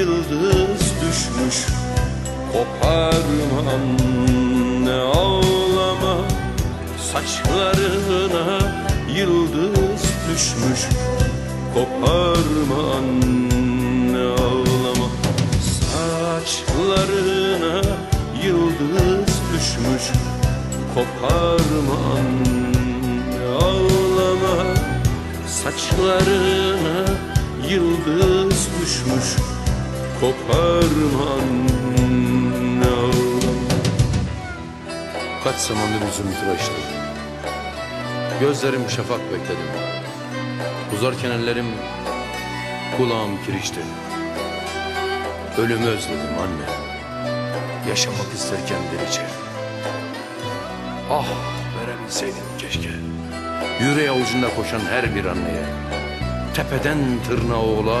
yıldız düşmüş. Koparma anne ağlama Saçlarına yıldız düşmüş. Koparma anne ağlama Saçlarına yıldız düşmüş. Koparma anne ağlama Saçlarına yıldız düşmüş Koparma anne ağlama Kaç zamandır yüzümü tıraştım Gözlerim şafak bekledim Uzarken ellerim kulağım kirişti. Ölümü özledim anne. Yaşamak isterken delice. Ah verebilseydim keşke. Yüreği avucunda koşan her bir anneye. Tepeden tırnağa oğla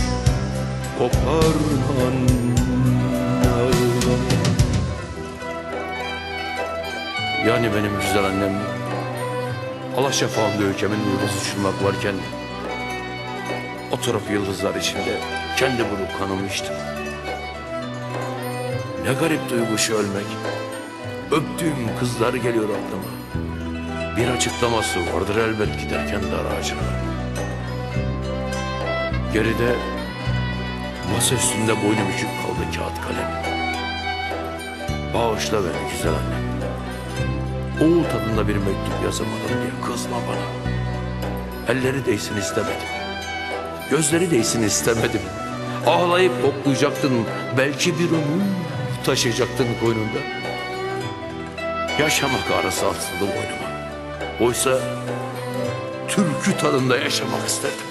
Koparma anne ağlama Yani benim güzel annem Alaşafağımda ülkemin yıldız uçurmak varken Oturup yıldızlar içinde kendi vurup kanımı içtim Ne garip duygu şu ölmek. Öptüğüm kızlar geliyor aklıma. Bir açıklaması vardır elbet giderken dar ağacına Geride masa üstünde boynu bükük kaldı kağıt kalem. Bağışla beni güzel annem Oğul tadında bir mektup yazamadım diye kızma bana. Elleri değsin istemedim. Gözleri değsin istemedim. Ağlayıp toplayacaktın Belki bir ömür taşıyacaktın koynunda. Yaşamak arası atıldı boynuma. Oysa türkü tadında yaşamak istedim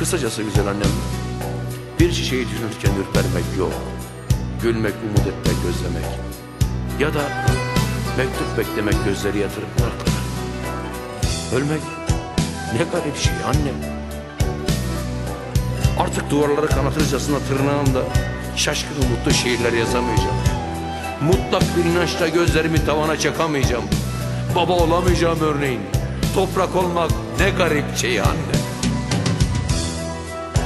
Kısacası güzel annem Bir çiçeği düşünürken ürpermek yok Gülmek, umut etmek, gözlemek Ya da mektup beklemek gözleri yatırıp bırakmak. Ölmek ne garip şey anne. Artık duvarları kanatırcasına tırnağımda şaşkın mutlu şiirler yazamayacağım. Mutlak bir inançla gözlerimi tavana çakamayacağım. Baba olamayacağım örneğin. Toprak olmak ne garip şey anne.